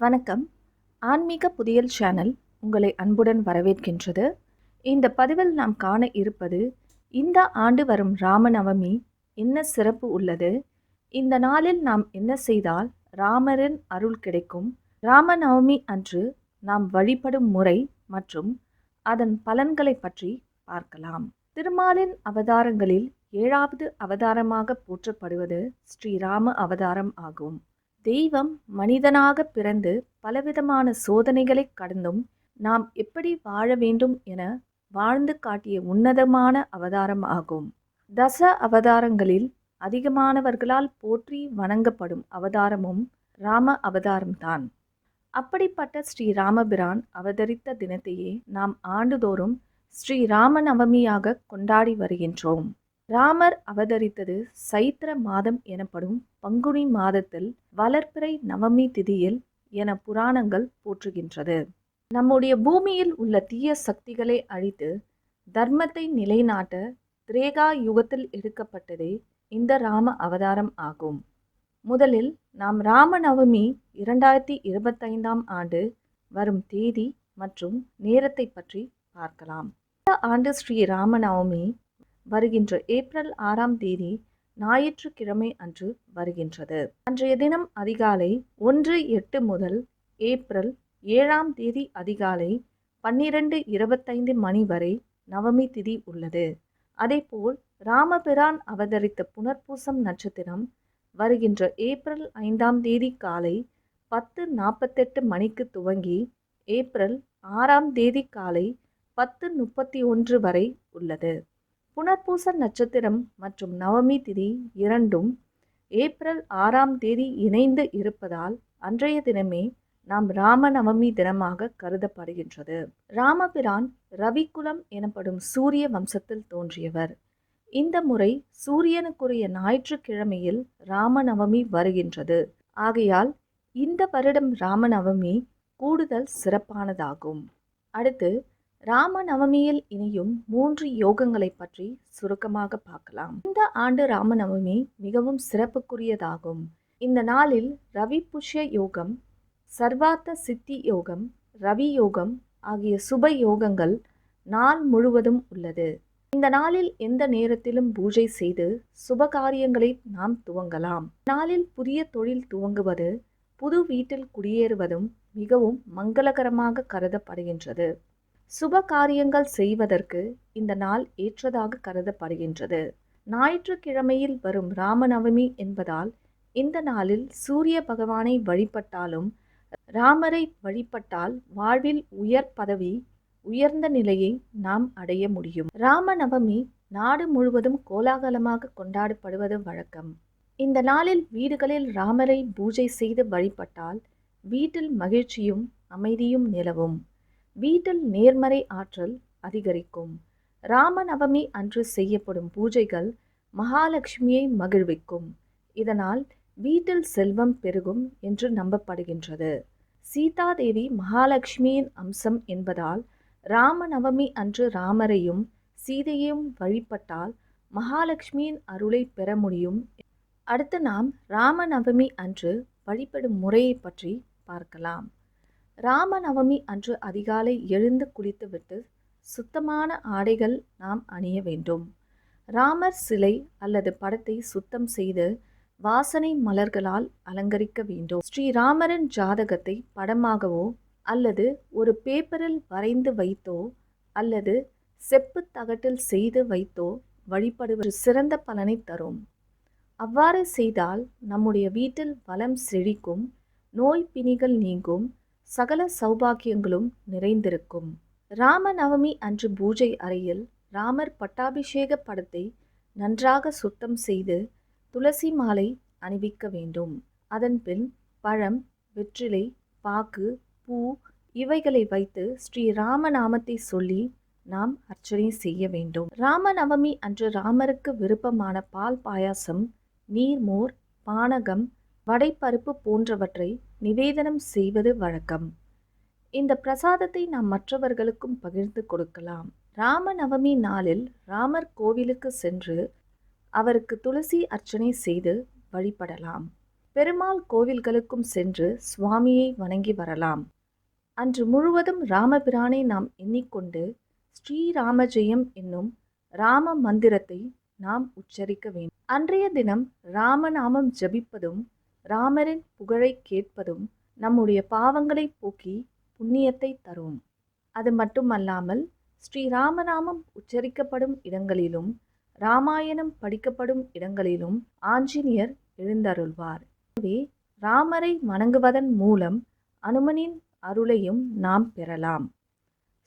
வணக்கம். ஆன்மீக புதியல் சேனல் உங்களை அன்புடன் வரவேற்கின்றது. இந்த பதிவில் நாம் காண இருப்பது இந்த ஆண்டு வரும் ராமநவமி என்ன சிறப்பு உள்ளது? இந்த நாளில் நாம் என்ன செய்தால் ராமரின் அருள் கிடைக்கும்? ராமநவமி அன்று நாம் வழிபடும் முறை மற்றும் அதன் பலன்களை பற்றி பார்க்கலாம். திருமாலின் அவதாரங்களில் ஏழாவது அவதாரமாக போற்றப்படுவது ஸ்ரீராம அவதாரம் ஆகும். தெய்வம் மனிதனாக பிறந்து பலவிதமான சோதனைகளை கடந்தும் நாம் எப்படி வாழ வேண்டும் என வாழ்ந்து காட்டிய உன்னதமான அவதாரம் ஆகும். தச அவதாரங்களில் அதிகமானவர்களால் போற்றி வணங்கப்படும் அவதாரமும் ராம அவதாரம்தான். அப்படிப்பட்ட ஸ்ரீ ராமபிரான் அவதரித்த தினத்தையே நாம் ஆண்டுதோறும் ஸ்ரீ ராமநவமியாக கொண்டாடி வருகின்றோம். ராமர் அவதரித்தது சைத்திர மாதம் எனப்படும் பங்குனி மாதத்தில் வளர்ப்பிறை நவமி திதியில் என புராணங்கள் போற்றுகின்றது. நம்முடைய பூமியில் உள்ள தீய சக்திகளை அழித்து தர்மத்தை நிலைநாட்ட திரேகா யுகத்தில் எடுக்கப்பட்டதே இந்த ராம அவதாரம் ஆகும். முதலில் நாம் ராமநவமி இரண்டாயிரத்தி இருபத்தைந்தாம் ஆண்டு வரும் தேதி மற்றும் நேரத்தை பற்றி பார்க்கலாம். இந்த ஆண்டு ஸ்ரீ ராமநவமி வருகின்ற ஏப்ரல் ஆறாம் தேதி ஞாயிற்றுக்கிழமை அன்று வருகின்றது. அன்றைய தினம் அதிகாலை ஒன்று எட்டு முதல் ஏப்ரல் ஏழாம் தேதி அதிகாலை பன்னிரண்டு இருபத்தைந்து மணி வரை நவமி திதி உள்ளது. அதேபோல் ராமபிரான் அவதரித்த புனர்பூசம் நட்சத்திரம் வருகின்ற ஏப்ரல் ஐந்தாம் தேதி காலை பத்து நாற்பத்தெட்டு மணிக்கு துவங்கி ஏப்ரல் ஆறாம் தேதி காலை பத்து முப்பத்தி ஒன்று வரை உள்ளது. புனர்பூச நட்சத்திரம் மற்றும் நவமி திதி இரண்டும் ஏப்ரல் ஆறாம் தேதி இணைந்து இருப்பதால் அன்றைய தினமே நாம் ராமநவமி தினமாக கருதப்படுகின்றது. ராமபிரான் ரவிக்குலம் எனப்படும் சூரிய வம்சத்தில் தோன்றியவர். இந்த முறை சூரியனுக்குரிய ஞாயிற்றுக்கிழமையில் ராமநவமி வருகின்றது. ஆகையால் இந்த வருடம் ராமநவமி கூடுதல் சிறப்பானதாகும். அடுத்து ராமநவமியில் இணையும் மூன்று யோகங்களை பற்றி சுருக்கமாக பார்க்கலாம். இந்த ஆண்டு ராமநவமி மிகவும் சிறப்புக்குரியதாகும். இந்த நாளில் ரவி புஷ்ய யோகம் சர்வார்த்த சித்தி யோகம் ரவி யோகம் ஆகிய சுப யோகங்கள் நாள் முழுவதும் உள்ளது. இந்த நாளில் எந்த நேரத்திலும் பூஜை செய்து சுப காரியங்களை நாம் துவங்கலாம். நாளில் புதிய தொழில் துவங்குவது புது வீட்டில் குடியேறுவதும் மிகவும் மங்களகரமாக கருதப்படுகின்றது. சுப காரியங்கள் செய்வதற்கு இந்த நாள் ஏற்றதாக கருதப்படுகின்றது. ஞாயிற்றுக்கிழமையில் வரும் ராமநவமி என்பதால் இந்த நாளில் சூரிய பகவானை வழிபட்டாலும் ராமரை வழிபட்டால் வாழ்வில் உயர் பதவி உயர்ந்த நிலையை நாம் அடைய முடியும். ராமநவமி நாடு முழுவதும் கோலாகலமாக கொண்டாடப்படுவது வழக்கம். இந்த நாளில் வீடுகளில் ராமரை பூஜை செய்து வழிபட்டால் வீட்டில் மகிழ்ச்சியும் அமைதியும் நிலவும். வீட்டில் நேர்மறை ஆற்றல் அதிகரிக்கும். ராமநவமி அன்று செய்யப்படும் பூஜைகள் மகாலட்சுமியை மகிழ்விக்கும். இதனால் வீட்டில் செல்வம் பெருகும் என்று நம்பப்படுகின்றது. சீதாதேவி மகாலட்சுமியின் அம்சம் என்பதால் ராமநவமி அன்று ராமரையும் சீதையையும் வழிபட்டால் மகாலட்சுமியின் அருளை பெற முடியும். அடுத்து நாம் ராமநவமி அன்று வழிபடும் முறையை பற்றி பார்க்கலாம். ராமநவமி அன்று அதிகாலை எழுந்து குளித்துவிட்டு சுத்தமான ஆடைகள் நாம் அணிய வேண்டும். ராமர் சிலை அல்லது படத்தை சுத்தம் செய்து வாசனை மலர்களால் அலங்கரிக்க வேண்டும். ஸ்ரீராமரின் ஜாதகத்தை படமாகவோ அல்லது ஒரு பேப்பரில் வரைந்து வைத்தோ அல்லது செப்பு தகட்டில் செய்து வைத்தோ வழிபடுவது சிறந்த பலனை தரும். அவ்வாறு செய்தால் நம்முடைய வீட்டில் வளம் செழிக்கும் நோய் பிணிகள் நீங்கும் சகல சௌபாக்கியங்களும் நிறைந்திருக்கும். ராமநவமி அன்று பூஜை அறையில் ராமர் பட்டாபிஷேக படத்தை நன்றாக சுத்தம் செய்து துளசி மாலை அணிவிக்க வேண்டும். அதன்பின் பழம் வெற்றிலை பாக்கு பூ இவைகளை வைத்து ஸ்ரீ ராமநாமத்தை சொல்லி நாம் அர்ச்சனை செய்ய வேண்டும். ராமநவமி அன்று ராமருக்கு விருப்பமான பால் பாயாசம் நீர்மோர் பானகம் வடைப்பருப்பு போன்றவற்றை நிவேதனம் செய்வது வழக்கம். இந்த பிரசாதத்தை நாம் மற்றவர்களுக்கும் பகிர்ந்து கொடுக்கலாம். ராமநவமி நாளில் ராமர் கோவிலுக்கு சென்று அவருக்கு துளசி அர்ச்சனை செய்து வழிபடலாம். பெருமாள் கோவில்களுக்கும் சென்று சுவாமியை வணங்கி வரலாம். அன்று முழுவதும் ராமபிரானை நாம் எண்ணிக்கொண்டு ஸ்ரீராமஜெயம் என்னும் ராம மந்திரத்தை நாம் உச்சரிக்க வேண்டும். அன்றைய தினம் ராமநாமம் ஜபிப்பதும் ராமரின் புகழை கேட்பதும் நம்முடைய பாவங்களை போக்கி புண்ணியத்தை தரும். அது மட்டுமல்லாமல் ஸ்ரீ ராமநாமம் உச்சரிக்கப்படும் இடங்களிலும் ராமாயணம் படிக்கப்படும் இடங்களிலும் ஆஞ்சநேயர் எழுந்தருள்வார். எனவே ராமரை வணங்குவதன் மூலம் அனுமனின் அருளையும் நாம் பெறலாம்.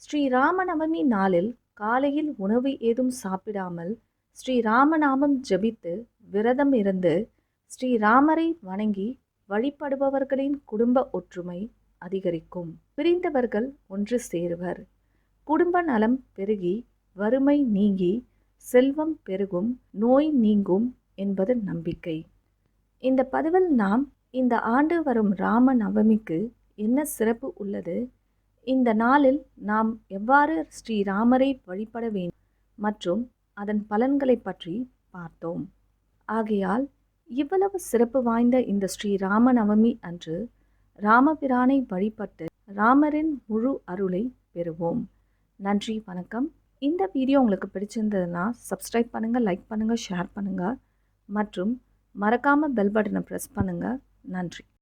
ஸ்ரீ ராமநவமி நாளில் காலையில் உணவு ஏதும் சாப்பிடாமல் ஸ்ரீ ராமநாமம் ஜபித்து விரதம் இருந்து ஸ்ரீராமரை வணங்கி வழிபடுபவர்களின் குடும்ப ஒற்றுமை அதிகரிக்கும். பிரிந்தவர்கள் ஒன்று சேருவர். குடும்ப நலம் பெருகி வறுமை நீங்கி செல்வம் பெருகும் நோய் நீங்கும் என்பது நம்பிக்கை. இந்த பதிவில் நாம் இந்த ஆண்டு வரும் ராம நவமிக்கு என்ன சிறப்பு உள்ளது? இந்த நாளில் நாம் எவ்வாறு ஸ்ரீராமரை வழிபட வேண்டும்? மற்றும் அதன் பலன்களை பற்றி பார்த்தோம். ஆகையால் இவ்வளவு சிறப்பு வாய்ந்த இந்த ஸ்ரீ ராமநவமி அன்று ராமபிரானை வழிபட்டு ராமரின் முழு அருளை பெறுவோம். நன்றி வணக்கம். இந்த வீடியோ உங்களுக்கு பிடிச்சிருந்ததுன்னா சப்ஸ்கிரைப் பண்ணுங்கள் லைக் பண்ணுங்கள் ஷேர் பண்ணுங்கள் மற்றும் மறக்காமல் பெல் பட்டனை ப்ரெஸ் பண்ணுங்கள் நன்றி.